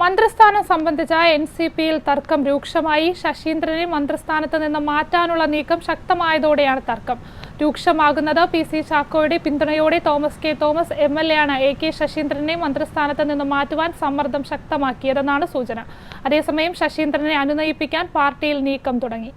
മന്ത്രിസ്ഥാനം സംബന്ധിച്ച N C പിയിൽ തർക്കം രൂക്ഷമായി. ശശീന്ദ്രനെ മന്ത്രിസ്ഥാനത്ത് നിന്ന് മാറ്റാനുള്ള നീക്കം ശക്തമായതോടെയാണ് തർക്കം. രൂക്ഷമാകുന്നത് പി സി ചാക്കോയുടെ പിന്തുണയോടെ Thomas K Thomas M L A ആണ് എ കെ ശശീന്ദ്രനെ മന്ത്രിസ്ഥാനത്ത് നിന്ന് മാറ്റുവാൻ സമ്മർദ്ദം ശക്തമാക്കിയതെന്നാണ് സൂചന. അതേസമയം ശശീന്ദ്രനെ അനുനയിപ്പിക്കാൻ പാർട്ടിയിൽ നീക്കം തുടങ്ങി.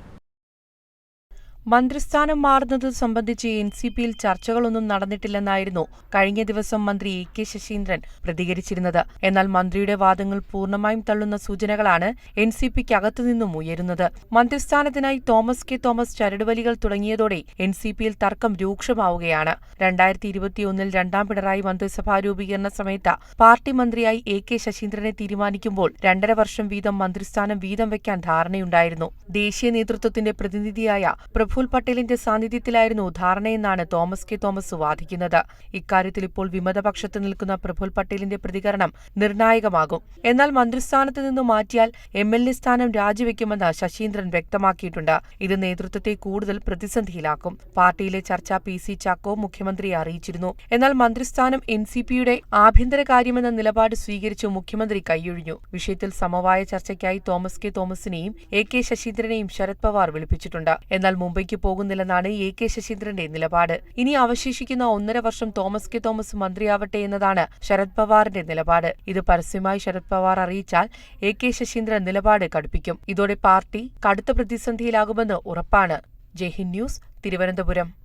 മന്ത്രിസ്ഥാനം മാറുന്നത് സംബന്ധിച്ച് എൻ സി പിയിൽ ചർച്ചകളൊന്നും നടന്നിട്ടില്ലെന്നായിരുന്നു കഴിഞ്ഞ ദിവസം മന്ത്രി എ കെ ശശീന്ദ്രൻ പ്രതികരിച്ചിരുന്നത്. എന്നാൽ മന്ത്രിയുടെ വാദങ്ങൾ പൂർണമായും തള്ളുന്ന സൂചനകളാണ് എൻ സി പിക്കകത്തുനിന്നും ഉയരുന്നത്. മന്ത്രിസ്ഥാനത്തിനായി തോമസ് കെ തോമസ് ചരടുവലികൾ തുടങ്ങിയതോടെ എൻ സി പിയിൽ തർക്കം രൂക്ഷമാവുകയാണ്. രണ്ടായിരത്തി ഇരുപത്തിയൊന്നിൽ രണ്ടാം പിണറായി മന്ത്രിസഭാ രൂപീകരണ സമയത്ത് പാർട്ടി മന്ത്രിയായി എ കെ ശശീന്ദ്രനെ തീരുമാനിക്കുമ്പോൾ രണ്ടര വർഷം വീതം മന്ത്രിസ്ഥാനം വീതം വയ്ക്കാൻ ധാരണയുണ്ടായിരുന്നു. ദേശീയ നേതൃത്വത്തിന്റെ പ്രതിനിധിയായ പ്രഫുൽ പട്ടേലിന്റെ സാന്നിധ്യത്തിലായിരുന്നു ധാരണയെന്നാണ് തോമസ് കെ തോമസ് വാദിക്കുന്നത്. ഇക്കാര്യത്തിൽ ഇപ്പോൾ വിമതപക്ഷത്ത് നിൽക്കുന്ന പ്രഫുൽ പട്ടേലിന്റെ പ്രതികരണം നിർണായകമാകും. എന്നാൽ മന്ത്രിസ്ഥാനത്ത് നിന്ന് മാറ്റിയാൽ എം എൽ എ സ്ഥാനം രാജിവെക്കുമെന്ന് ശശീന്ദ്രൻ വ്യക്തമാക്കിയിട്ടുണ്ട്. ഇത് നേതൃത്വത്തെ കൂടുതൽ പ്രതിസന്ധിയിലാക്കും. പാർട്ടിയിലെ ചർച്ച പി സി ചാക്കോ മുഖ്യമന്ത്രിയെ അറിയിച്ചിരുന്നു. എന്നാൽ മന്ത്രിസ്ഥാനം എൻ സി പിയുടെ ആഭ്യന്തര കാര്യമെന്ന നിലപാട് സ്വീകരിച്ച് മുഖ്യമന്ത്രി കൈയൊഴിഞ്ഞു. വിഷയത്തിൽ സമവായ ചർച്ചയ്ക്കായി തോമസ് കെ തോമസിനെയും എ കെ ശശീന്ദ്രനെയും ശരത് പവാർ വിളിപ്പിച്ചിട്ടുണ്ട്. എന്നാൽ മുംബൈക്ക് പോകുന്നില്ലെന്നാണ് എ കെ ശശീന്ദ്രന്റെ നിലപാട്. ഇനി അവശേഷിക്കുന്ന ഒന്നര വർഷം തോമസ് കെ തോമസ് മന്ത്രിയാവട്ടെ എന്നതാണ് ശരത് പവാറിന്റെ നിലപാട്. ഇത് പരസ്യമായി ശരത് പവാർ അറിയിച്ചാൽ എ കെ ശശീന്ദ്രൻ നിലപാട് കടുപ്പിക്കും. ഇതോടെ പാർട്ടി കടുത്ത പ്രതിസന്ധിയിലാകുമെന്ന് ഉറപ്പാണ്. ജയ്ഹിന്ദ് ന്യൂസ് തിരുവനന്തപുരം.